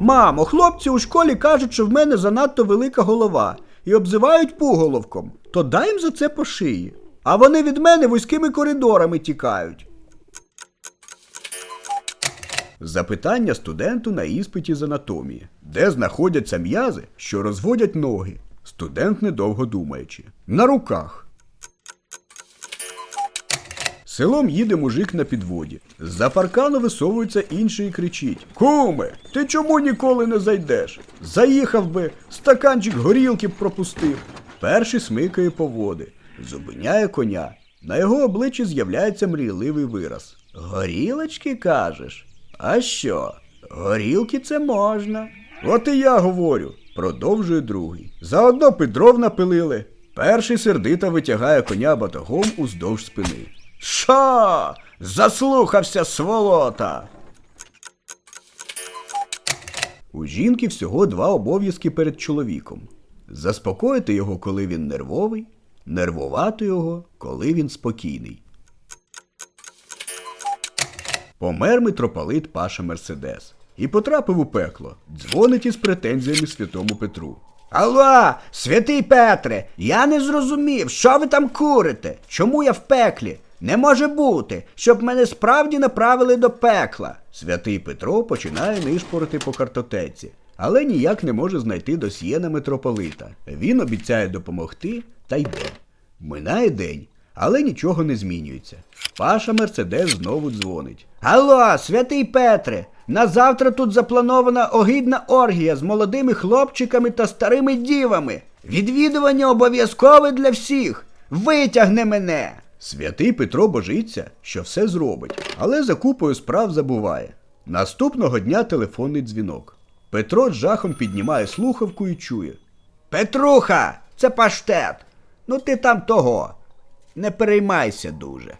Мамо, хлопці у школі кажуть, що в мене занадто велика голова і обзивають пуголовком, то дай їм за це по шиї. А вони від мене вузькими коридорами тікають. Запитання студенту на іспиті з анатомії. Де знаходяться м'язи, що розводять ноги? Студент недовго думаючи. На руках. Селом їде мужик на підводі. З-за паркану висовується інший і кричить: Куме, ти чому ніколи не зайдеш? Заїхав би, стаканчик горілки б пропустив. Перший смикає по води, зупиняє коня. На його обличчі з'являється мрійливий вираз. Горілочки кажеш? А що? Горілки це можна. От і я говорю, продовжує другий. Заодно Петров напилили. Перший сердито витягає коня батогом уздовж спини. Що? Заслухався сволота. У жінки всього два обов'язки перед чоловіком: заспокоїти його, коли він нервовий, нервувати його, коли він спокійний. Помер митрополит Паша Мерседес і потрапив у пекло. Дзвонить із претензіями святому Петру. Алло, святий Петре, я не зрозумів, що ви там курите? Чому я в пеклі? Не може бути, щоб мене справді направили до пекла. Святий Петро починає нишпорити по картотеці, але ніяк не може знайти досьє на митрополита. Він обіцяє допомогти та йде. Минає день, але нічого не змінюється. Паша Мерседес знову дзвонить. Алло, святий Петре, на завтра тут запланована огидна оргія з молодими хлопчиками та старими дівами. Відвідування обов'язкове для всіх. Витягни мене. Святий Петро божиться, що все зробить, але за купою справ забуває. Наступного дня телефонний дзвінок. Петро з жахом піднімає слухавку і чує. Петруха, це паштет. Ну ти там того. Не переймайся дуже.